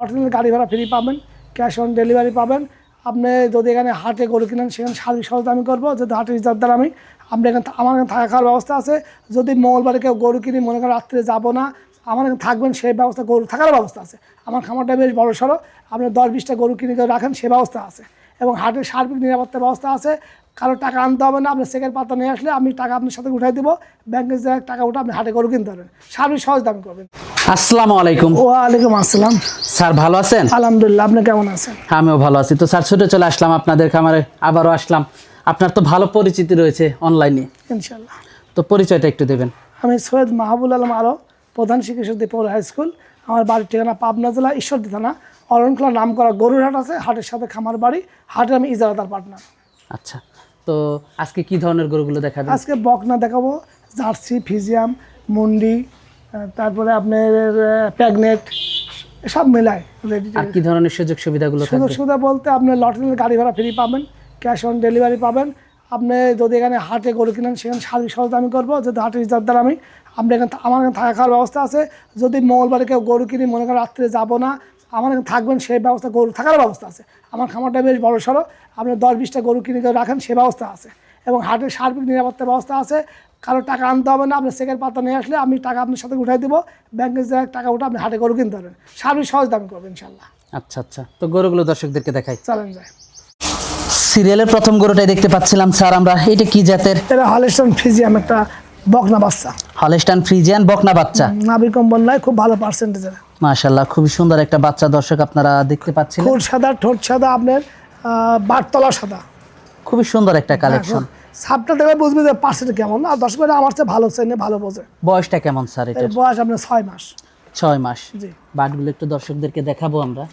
Original গাড়ি ভাড়া free পাবেন ক্যাশ অন ডেলিভারি পাবেন। আপনি যদি এখানে হাটে গরু কিনেন, সেখানে সার্ভিস সহজ আমি করব। যদি হাটে রিজার্ভ দ্বারা আমি আপনি এখানে আমার এখানে থাকা খাওয়ার ব্যবস্থা আছে। যদি মঙ্গলবারে কেউ গরু কিনি, মনে করেন রাত্রে যাব না, আমার এখানে থাকবেন, সেই ব্যবস্থা, গরু থাকার ব্যবস্থা আছে। আমার খামারটা বেশ বড় সড়ো আপনি দশ বিশটা গরু কিনে রাখেন, সে ব্যবস্থা আছে। এবং হাটের সার্বিক নিরাপত্তা ব্যবস্থা আছে। কারও টাকা আনতে হবে না আপনি সেকেন্ড পাতা নিয়ে আসলে আমি টাকা আপনার সাথে উঠাই দেবো। ব্যাংকে জায়গায় টাকা উঠে আপনি হাটে গরু কিনতে পারবেন। সার্বিক সহজ দামি করবেন। আসসালামু আলাইকুম। ওয়ালাইকুম আসসালাম। স্যার ভালো আছেন? আলহামদুলিল্লাহ আপনি কেমন আছেন? আমিও ভালো আছি। তো স্যার ছুটে চলে আসলাম আপনাদের খামারে আবারও আসলাম। আপনার তো ভালো পরিচিতি রয়েছে অনলাইনে। ইনশাল্লাহ তো পরিচয়টা একটু দেবেন। আমি সৈয়দ মাহবুল আলম আরও প্রধান শিক্ষক পৌর হাই স্কুল। আমার বাড়ির ঠিকানা পাবনা জেলা ঈশ্বরদী থানা। অরণখোলা নাম করা গরুর হাট আছে হাটের সাথে খামার বাড়ি হাটে আমি ইজারাদার পার্টনার আচ্ছা তো আজকে কি ধরনের গরুগুলো দেখাবেন? আজকে বকনা দেখাবো জার্সি ফিজিয়াম মুন্ডি তারপরে আপনার প্যাগনেট সব মেলায় রেডি আর কি ধরনের সুযোগ সুবিধাগুলো সুযোগ সুবিধা বলতে আপনি লটারির গাড়ি ভাড়া ফ্রি পাবেন ক্যাশ অন ডেলিভারি পাবেন। আপনি যদি এখানে হাটে গরু কিনেন সেখানে সার্ভিস সহজ আমি করব যদি হাটে হাটের দ্বারা আমি। আপনি এখানে আমার এখানে থাকা খাওয়ার ব্যবস্থা আছে। যদি মঙ্গলবারে কেউ গরু কিনি মনে করেন রাত্রে যাব না আমার থাকবেন সেই ব্যবস্থা গরু থাকার ব্যবস্থা আছে। আমার খামারটা বেশ বড় সড়ো। আপনি দশ বিশটা গরু কিনে কেউ রাখেন সে ব্যবস্থা আছে। এবং হাটের সার্বিক নিরাপত্তার ব্যবস্থা আছে। কারও টাকা আনতে হবে না আপনি সেকেন্ড পাতা নিয়ে আসলে আমি টাকা আপনার সাথে উঠাই দেবো। জায়গায় টাকা উঠে আপনি হাটে গরু কিনতে পারবেন। সার্বিক সহজ দামি করবেন ইনশাল্লাহ। আচ্ছা আচ্ছা। তো গরুগুলো দর্শকদেরকে দেখাই। চলেন যায় সিরিয়ালের প্রথম গরুটাই দেখতে পাচ্ছিলাম স্যার আমরা। এটা কি জাতের? এটা হলেস্টন ফিজিয়াম একটা বকনা বাচ্চা। হলেস্টান ফ্রিজিয়ান বকনা বাচ্চা। নাভি কম্বল নয় খুব ভালো পার্সেন্টেজের মাশাল্লাহ খুবই সুন্দর একটা বাচ্চা দর্শক আপনারা দেখতে পাচ্ছেন ঠোঁট সাদা ঠোঁট সাদা আপনার বাটতলা সাদা। খুবই সুন্দর একটা কালেকশন। সাপটা দেখে বুঝবে যে পার্সেন্ট কেমন আর দশ করে আমার চেয়ে ভালো চেনে ভালো বোঝে। বয়সটা কেমন স্যার এটা বয়স আপনার ছয় মাস। ছয় মাস। জি। বাটগুলো একটু দর্শকদেরকে দেখাবো আমরা।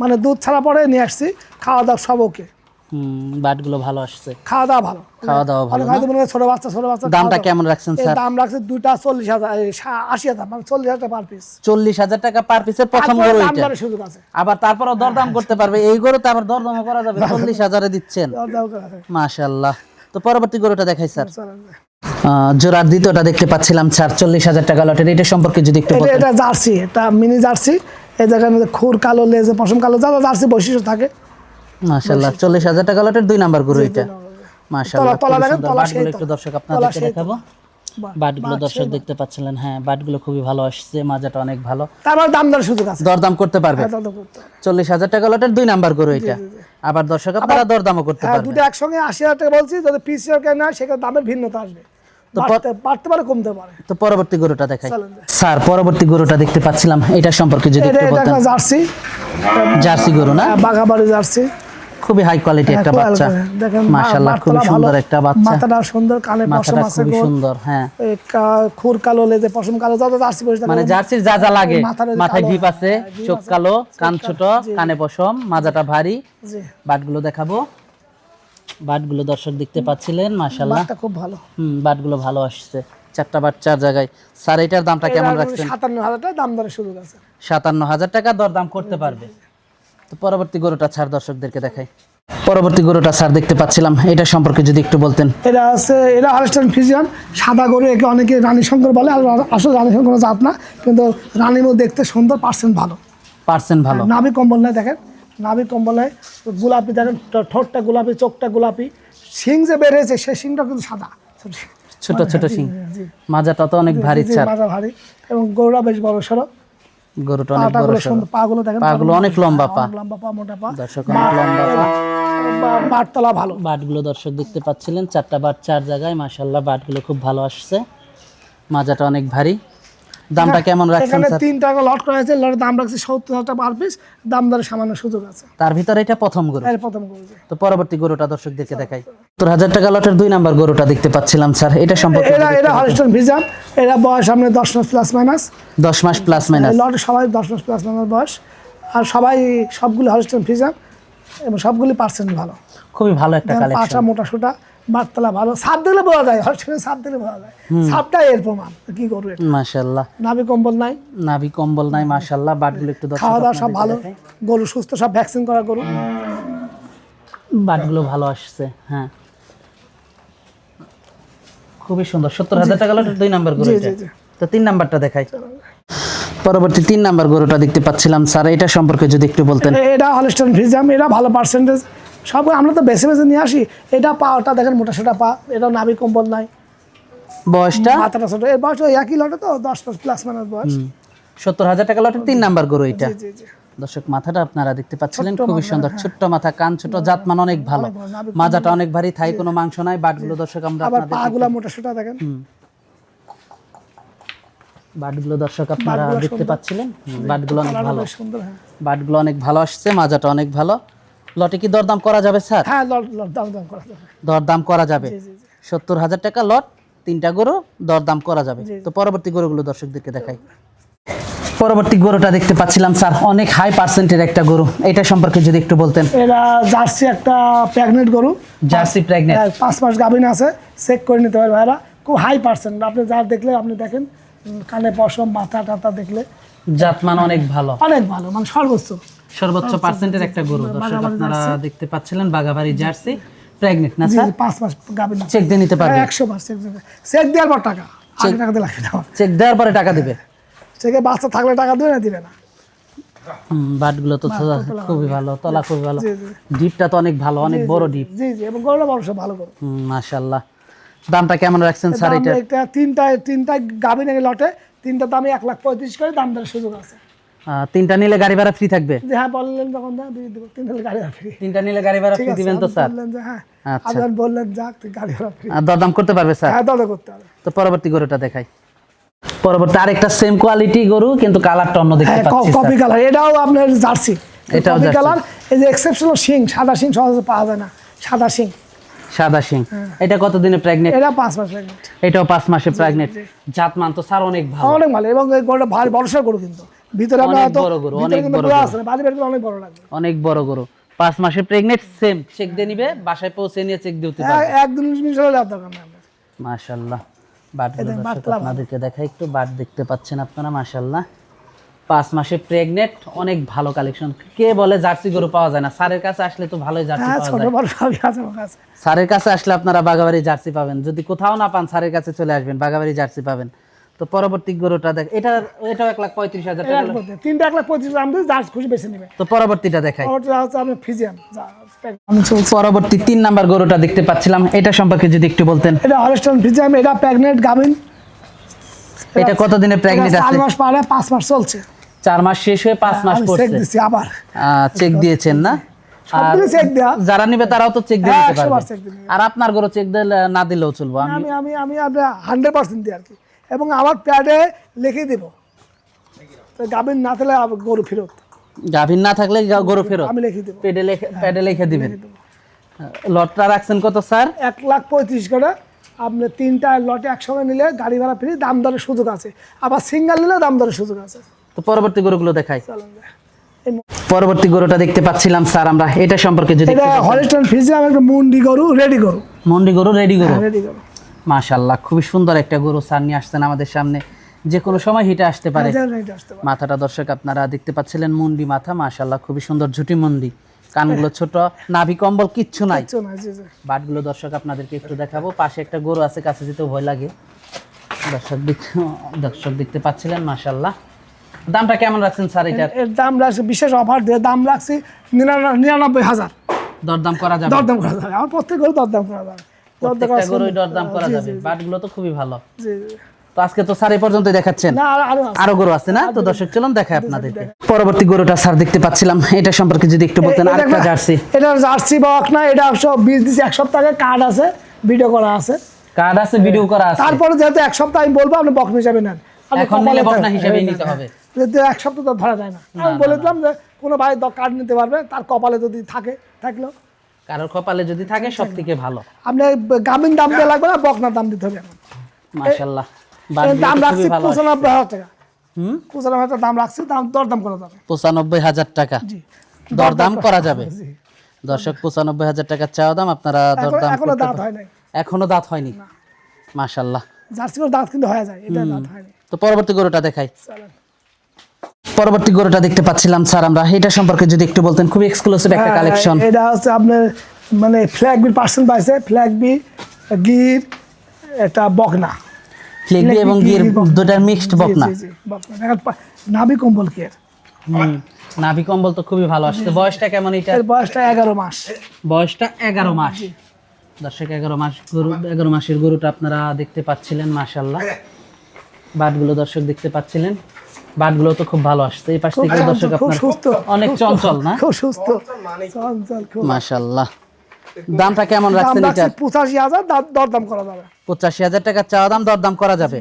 মানে দুধ ছাড়া পরে নিয়ে আসছি খাওয়া দাওয়া সব ওকে। বাটগুলো ভালো আসছে। খাওয়া দাওয়া ভালো খাওয়া দাওয়া ভালো হয়তো মনে ছোট বাচ্চা ছোট বাচ্চা দামটা কেমন রাখছেন স্যার? দাম রাখছে দুইটা চল্লিশ হাজার আশি হাজার মানে চল্লিশ হাজার টাকা পার পিস চল্লিশ হাজার টাকা পার পিসের প্রথম গরু এটা। সুযোগ আছে। আবার তারপরও দরদাম করতে পারবে। এই গরুতে আবার দরদামও করা যাবে। চল্লিশ হাজারে দিচ্ছেন। মাশাল্লাহ তো পরবর্তী গরুটা দেখাই স্যার। জোড়ার দ্বিতীয়টা দেখতে পাচ্ছিলাম স্যার। চল্লিশ হাজার টাকা লটের। এটা সম্পর্কে যদি একটু এটা জার্সি। এটা মিনি জার্সি। এই জায়গার মধ্যে খুর কালো লেজে পশম কালো যা যা জার্সি বৈশিষ্ট্য থাকে। চল্লিশ হাজার টাকা লটের দুই নাম্বার গরু এটা। মাশাল্লাহ তলা- দেখেন, তলা সেই একটু দর্শক আপনাদেরকে দেখাবো। বাটগুলো দর্শক দেখতে পাচ্ছিলেন হ্যাঁ বাটগুলো খুবই ভালো আসছে মাজাটা অনেক ভালো। তারপর দাম দরের সুযোগ আছে। দরদাম করতে পারবে। হ্যাঁ। চল্লিশ হাজার টাকা লটের দুই নাম্বার গরু এটা। আবার দর্শক আপনারা দরদামও করতে হ্যাঁ পারবে দুটো একসঙ্গে আশি হাজার টাকা বলছি যদি পিস কেন হয় সেখানে দামের ভিন্নতা আসবে। বাড়তে বাড়তে পারে কমতে পারে। তো পরবর্তী গরুটা দেখাই। স্যার পরবর্তী গরুটা দেখতে পাচ্ছিলাম এটা সম্পর্কে যদি একটু বলতেন। জার্সি। জার্সি গরু না? হ্যাঁ, বাঘাবাড়ি জার্সি। খুবই হাই কোয়ালিটি একটা হ্যাঁ, বাচ্চা। মাশাআল্লাহ খুবই সুন্দর একটা বাচ্চা। মাথাটা সুন্দর কানে পশম আছে গোল সুন্দর হ্যাঁ। খুর কালো লেজে পশম কালো যত জার্সি বসে থাকে মানে জার্সির যা যা লাগে মাথায় ডিপ আছে হ্যাঁ, চোখ কালো কান ছোট কানে পশম মাজাটা ভারী। জি। বাটগুলো দেখাবো। বাটগুলো দর্শক দেখতে পাচ্ছিলেন মাশাআল্লাহ। বাটটা খুব ভালো। হুম বাটগুলো ভালো আসছে। চারটা বাট চার জায়গায়। স্যার এটার দামটা কেমন রাখছেন? সাতান্ন হাজার টাকা দাম দরের সুযোগ আছে সাতান্ন হাজার টাকা দরদাম করতে পারবে। তো পরবর্তী গরুটা ছাড় দর্শকদেরকে দেখাই। পরবর্তী গরুটা স্যার দেখতে পাচ্ছিলাম। এটা সম্পর্কে যদি একটু বলতেন। এটা আছে এটা আলস্টান ফিজিয়ান সাদা গরু একে অনেকে রানী শঙ্কর বলে আর আসলে রানী শঙ্কর কোনো জাত না কিন্তু রানীমও দেখতে সুন্দর পার্সেন্ট ভালো। পার্সেন্ট ভালো। নাভি কম্বল নাই দেখেন। নাভি কম্বল নাই গোলাপি দেখেন ঠোঁটটা গোলাপি চোখটা গোলাপি। শিং যে বেড়েছে সেই শিংটা কিন্তু সাদা। ছোট ছোট শিং। মাজাটা তো অনেক ভারী ছাড়। মাজা ভারী। এবং গরুটা বেশ বড় সড়ো গরুটা অনেক বড় পাগুলো দেখেন পাগুলো অনেক লম্বা পা। লম্বা পা মোটা পা। দর্শক অনেক লম্বা পা। বাটতলা ভালো। বাটগুলো দর্শক দেখতে পাচ্ছিলেন চারটা বাট চার জায়গায় মাশাআল্লাহ বাটগুলো খুব ভালো আসছে। মাজাটা অনেক ভারী। দামটা কেমন রাখছেন স্যার? তিন টাকা লট করা হয়েছে লটের দাম রাখছে সত্তর হাজার টাকা পার পিস দাম দরে সামান্য সুযোগ আছে। তার ভিতরে এটা প্রথম গরু? এর প্রথম করেছে তো পরবর্তী গরুটা দর্শকদেরকে দেখাই। সত্তর হাজার টাকা লটের দুই নাম্বার গরুটা দেখতে পাচ্ছিলাম স্যার এটা সম্পর্কে এরা এরা হলিস্টন ভিজান এরা বয়স সামনে দশ মাস প্লাস মাইনাস দশ মাস প্লাস মাইনাস লটে সবাই দশ মাস প্লাস মাইনাস বয়স। আর সবাই সবগুলি হলিস্টন ভিজান এবং সবগুলি পার্সেন্ট ভালো। খুবই ভালো একটা দেখেন পাশা মোটা সোটা ভালো। সাপ দিলে বোঝা যায় সাপ দিলে বোঝা যায়। এর প্রমাণ কি করবে? নাভি কম্বল নাই। নাভি কম্বল নাই বাটগুলো একটু খাওয়া দাওয়া সব ভালো। গরু সুস্থ সব ভ্যাকসিন করা গরু। বাটগুলো ভালো আসছে হ্যাঁ। খুবই সুন্দর। সত্তর হাজার টাকা দুই নাম্বার গরু। তো তিন নাম্বারটা দেখাই। পরবর্তী তিন নাম্বার গরুটা দেখতে পাচ্ছিলাম স্যার। এটা সম্পর্কে যদি একটু বলতেন। এটা হলস্টাইন ফ্রিজাম এটা ভালো পার্সেন্টেজ সব আমরা তো বেছে বেছে নিয়ে আসি। এটা পা ওটা দেখেন মোটা সোটা পা এটা নাভি কম্বল নাই। বয়সটা? মাথাটা ছোট। এর বয়স একই লটে তো দশ প্লাস মাইনাস বয়স। সত্তর হাজার টাকা লটের তিন নাম্বার গরু এটা। দর্শক মাথাটা আপনারা দেখতে পাচ্ছিলেন খুবই সুন্দর। ছোট্ট মাথা কান ছোট জাতমান অনেক ভালো। মাজাটা অনেক ভারী থাই কোনো মাংস নাই বাটগুলো দর্শক আমরা আবার মোটা সোটা দেখেন। বাটগুলো দর্শক আপনারা দেখতে পাচ্ছিলেন? বাটগুলো অনেক ভালো। হ্যাঁ। বাটগুলো অনেক ভালো আসছে মাজাটা অনেক ভালো। লটে কি দরদাম করা যাবে স্যার? হ্যাঁ লট লট দাম দাম করা যাবে। দরদাম করা যাবে। জি জি জি। সত্তর হাজার টাকা লট তিনটা গরু দরদাম করা যাবে। তো পরবর্তী গরুগুলো দর্শকদেরকে দেখাই। পরবর্তী গরুটা দেখতে পাচ্ছিলাম স্যার। অনেক হাই পার্সেন্টের একটা গরু। এটা সম্পর্কে যদি একটু বলতেন। এরা জার্সি একটা প্রেগনেন্ট গরু। জার্সি প্রেগনেন্ট হ্যাঁ, পাঁচ মাস গাভিন আছে। চেক করে নিতে পারে ভাইরা। খুব হাই পার্সেন্ট আপনি যা দেখলে আপনি দেখেন কানে পশম মাথা টাথা দেখলে। জাতমান অনেক ভালো। অনেক ভালো মানে সর্বোচ্চ। সর্বোচ্চ পার্সেন্টের একটা গরু দর্শক আপনারা দেখতে পাচ্ছিলেন বাগাবাড়ি জার্সি প্রেগনেন্ট না স্যার? পাঁচ মাস আছে চেক দিয়ে নিতে পারবে। একশো বার চেক চেক দেওয়ার পর টাকা। আগে টাকা লাগবে না। চেক দেওয়ার পরে টাকা দিবে। চেকে বাচ্চা থাকলে টাকা দেবে না দিবে না। বাটগুলো তো খুবই ভালো তলা খুবই ভালো। ডিপটা তো অনেক ভালো অনেক বড় ডিপ জি জি এবং গরুটা বড় ভালো গরু। মাশাল্লাহ দামটা কেমন রাখছেন স্যার এটা? তিনটা তিনটা গাভিন লটে তিনটা দামে এক লাখ পঁয়ত্রিশ করে দাম দেওয়ার সুযোগ আছে। তিনটা নিলে গাড়ি ভাড়া ফ্রি থাকবে? হ্যাঁ বললেন যখন দাম দিয়ে দেবো তিন হাজার গাড়ি ফ্রি তিনটা নিলে গাড়ি ভাড়া ফ্রি দিবেন তো স্যার? বললেন যে হ্যাঁ আচ্ছা। বললেন যাক গাড়ি ভাড়া ফ্রি আর দরদাম করতে পারবে স্যার? হ্যাঁ দাদা করতে হবে তো পরবর্তী গরুটা দেখাই। পরবর্তী আরেকটা সেম কোয়ালিটি গরু কিন্তু কালারটা অন্য দেখতে হ্যাঁ পাচ্ছি কপি কালার এটাও আপনার জার্সি। এটাও জার্সি। কালার এই যে এক্সেপশনাল শিং সাদা শিং সহজে পাওয়া যায় না সাদা শিং। সাদা সিং হ্যাঁ। এটা কত দিনে প্রেগনেন্ট এটা পাঁচ মাস প্রেগনেন্ট এটাও পাঁচ মাসে প্রেগনেন্ট জাতমান তো স্যার অনেক ভালো। অনেক ভালো এবং এই গরুটা ভারী বড়সড় গরু কিন্তু। ভিতরে আমরা অনেক বড় গরু, ভিতরে অনেক কিন্তু বড় পুরো আছে বের অনেক বড় লাগবে অনেক বড় গরু। পাঁচ প্রেগনেন্ট সেম চেক দিয়ে নিবে বাসায় পৌঁছে নিয়ে চেক দিতে পারবে। এক মিনিট হলে আপনার। দর্শক বাটলা ভালো। আপনাদেরকে দেখাই একটু বাট দেখতে পাচ্ছেন আপনারা পাঁচ মাসে প্রেগনেন্ট অনেক ভালো কালেকশন কে বলে জার্সি গরু পাওয়া যায় না? স্যারের কাছে আসলে তো ভালোই জার্সি হ্যাঁ পাওয়া যায়। আছে স্যারের কাছে আসলে আপনারা বাগাবাড়ি জার্সি পাবেন। যদি কোথাও না পান স্যারের কাছে চলে আসবেন বাগাবাড়ি জার্সি পাবেন। তো পরবর্তী গরুটা দেখ এটা এটাও এক লাখ পঁয়ত্রিশ হাজার টাকা তিনটা এক লাখ দাম দিয়ে যার খুশি বেছে নেবে। তো পরবর্তীটা দেখাই। আপনার ফিজিয়াম পরবর্তী তিন নাম্বার গরুটা দেখতে পাচ্ছিলাম এটা সম্পর্কে যদি একটু বলতেন। এটা হলস্টন ফিজিয়াম এটা প্রেগনেন্ট গাভিন। এটা কতদিনে প্রেগনেন্ট এটা চার মাস পারে পাঁচ মাস চলছে। চার মাস শেষ হয়ে পাঁচ মাস আমি চেক পড়ছে। দিচ্ছি আবার। চেক দিয়েছেন না? যারা নিবে তারাও তো চেক দিয়ে দিতে পারবে। আর আপনার গরু চেক দিলে না দিলেও চলবো আমি আমি আমি আমি আপনার হান্ড্রেড পার্সেন্ট দিই আর কি। এবং আমার প্যাডে লিখে দেব। গাভীর না থাকলে গরু ফেরত। গাভীর না থাকলে গরু ফেরত। আমি লিখে দেবো। পেডে লেখে পেডে লিখে দিবেন। লটটা রাখছেন কত স্যার? এক লাখ পঁয়ত্রিশ করে আপনি তিনটা লটে একসঙ্গে নিলে গাড়ি ভাড়া ফ্রি দাম দরের সুযোগ আছে। আবার সিঙ্গেল নিলে দাম দরের সুযোগ আছে। তো পরবর্তী গরুগুলো দেখাই। পরবর্তী গরুটা দেখতে পাচ্ছিলাম স্যার আমরা। এটা সম্পর্কে যদি হলিস্টন ফিজিয়াম একটা মুন্ডি গরু রেডি গরু। মন্ডি গরু রেডি গরু। রেডি গরু। মাশাল্লাহ খুবই সুন্দর একটা গরু স্যার নিয়ে আসছেন আমাদের সামনে। যে কোনো সময় হিটে আসতে পারে। পারে। মাথাটা দর্শক আপনারা দেখতে পাচ্ছিলেন মুন্ডি মাথা মাশাল্লাহ খুবই সুন্দর ঝুটি মুন্ডি। কানগুলো ছোট নাভি কম্বল কিচ্ছু নাই। বাটগুলো দর্শক আপনাদেরকে একটু দেখাবো। পাশে একটা গরু আছে কাছে যেতেও ভয় লাগে। দর্শক দর্শক দেখতে পাচ্ছিলেন মাশাল্লাহ দামটা কেমন রাখছেন স্যার এটার? এর দাম রাখছি বিশেষ অফার দিয়ে দাম রাখছি নিরানব্বই হাজার। দরদাম করা যাবে। দরদাম করা যাবে। আমার প্রত্যেক গরু দরদাম করা যাবে। প্রত্যেকটা গরুই দরদাম করা যাবে। বাটগুলো তো খুবই ভালো। জি, জি। তো আজকে তো স্যার এই পর্যন্তই দেখাচ্ছেন। আরও গরু আছে না? তো দর্শক চলুন দেখায় আপনাদেরকে। পরবর্তী গরুটা স্যার দেখতে পাচ্ছিলাম। এটা সম্পর্কে যদি একটু বলতেন আরেকটা জার্সি। এটা জার্সি বা না এটা একশো বিশ দিচ্ছি এক সপ্তাহ আগে কার্ড আছে ভিডিও করা আছে। কার্ড আছে ভিডিও করা আছে। তারপরে যেহেতু এক সপ্তাহ আমি বলব আপনি বকনা হিসাবে নেন। এখন নিলে বকনা থাকবে। নিতে হবে। এক সপ্তাহ তো ধরা যায় না। আমি বলে দিলাম যে কোনো ভাই কার্ড নিতে পারবে তার কপালে যদি থাকে থাকল। কারোর কপালে যদি থাকে সব থেকে ভালো। আপনি গ্রামীণ দাম দিয়ে লাগবে না বকনার দাম দিতে হবে এখন। মাশাল্লাহ। দাম রাখছি পঁচানব্বই হাজার টাকা। হুম? পঁচানব্বই হাজার দাম রাখছি দাম দরদাম করা যাবে। পঁচানব্বই হাজার টাকা? জি। দরদাম করা যাবে? দর্শক পঁচানব্বই হাজার টাকা চাওয়া দাম আপনারা এখন- দরদাম এখনও দাঁত। হয় নাই। এখনও দাঁত হয়নি? মাশাল্লাহ। জার্সি দাঁত কিন্তু হয়ে যায় এটা দাঁত হয়নি তো পরবর্তী গরুটা দেখাই। চলেন। পরবর্তী গরুটা দেখতে পাচ্ছিলাম স্যার আমরা। এটা সম্পর্কে যদি একটু বলতেন খুবই এক্সক্লুসিভ একটা হ্যাঁ, কালেকশন এটা হচ্ছে আপনার মানে ফ্ল্যাগ বির পার্সেন্ট পাইছে ফ্ল্যাগ বি গির এটা বকনা। ফ্লেগবি এবং ফ্লেগবি, গির দুটার মিক্সড বকনা। নাভি কম্বল কেয়ার হুম নাভি কম্বল তো খুবই ভালো আসছে। বয়সটা কেমন এটা? বয়সটা এগারো মাস। বয়সটা এগারো মাস। দর্শক এগারো মাস গরু এগারো মাসের গরুটা আপনারা দেখতে পাচ্ছিলেন মাশাল্লাহ বাটগুলো দর্শক দেখতে পাচ্ছিলেন। বাটগুলো তো খুব ভালো আসছে। এই পাশ থেকে দর্শক আপনার অনেক চঞ্চল না? খুব সুস্থ। চঞ্চল খুব মাশাল্লাহ দামটা কেমন রাখছেন এটা পঁচাশি হাজার দাম- দরদাম করা যাবে। পঁচাশি হাজার টাকা চাওয়া দাম দরদাম করা যাবে।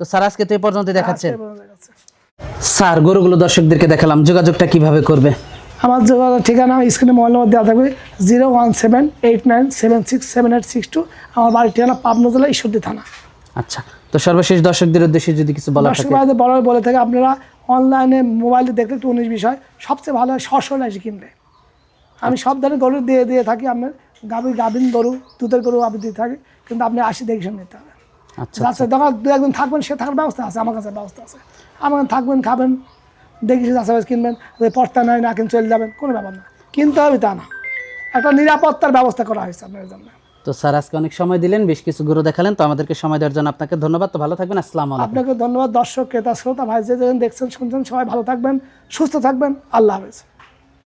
তো স্যার আজকে তো এই পর্যন্ত দেখাচ্ছেন স্যার গরুগুলো দর্শকদেরকে দেখালাম। যোগাযোগটা কীভাবে করবে? আমার যোগাযোগ ঠিকানা স্ক্রিনে মোবাইল নম্বর দেওয়া থাকবে zero one seven eight nine seven six seven eight six two. আমার বাড়ির ঠিকানা পাবনা জেলা ঈশ্বরদী থানা। আচ্ছা। তো সর্বশেষ দর্শকদের উদ্দেশ্যে যদি কিছু বলা থাকে। বড় বলে থাকে আপনারা অনলাইনে মোবাইলে দেখলে একটু উনিশ বিষয় সবচেয়ে ভালো হয় সশল এসে কিনবে আমি সব ধরনের গরু দিয়ে দিয়ে থাকি। আপনার গাভীর গাভিন গরু দুধের গরু আমি দিয়ে থাকি। কিন্তু আপনি আসি দেখে নিতে হবে। আচ্ছা যাচ্ছে দোকান দু একদিন থাকবেন সে থাকার ব্যবস্থা আছে আমার কাছে ব্যবস্থা আছে। আমার থাকবেন খাবেন দেখি সে চাষাবাস কিনবেন। যে পড়তা নাই না কিনে চলে যাবেন কোনো ব্যাপার না। কিনতে হবে তা না। একটা নিরাপত্তার ব্যবস্থা করা হয়েছে আপনার জন্য। তো স্যার, আজকে অনেক সময় দিলেন, বেশ কিছু গুরু দেখালেন, তো আমাদেরকে সময় দেওয়ার জন্য আপনাকে ধন্যবাদ। তো ভালো থাকবেন, আসসালামু আপনাকে ধন্যবাদ, দর্শক, ক্রেতা, শ্রোতা, ভাই, যে দেখছেন, শুনছেন, সবাই ভালো থাকবেন, সুস্থ থাকবেন, আল্লাহ হাফেজ।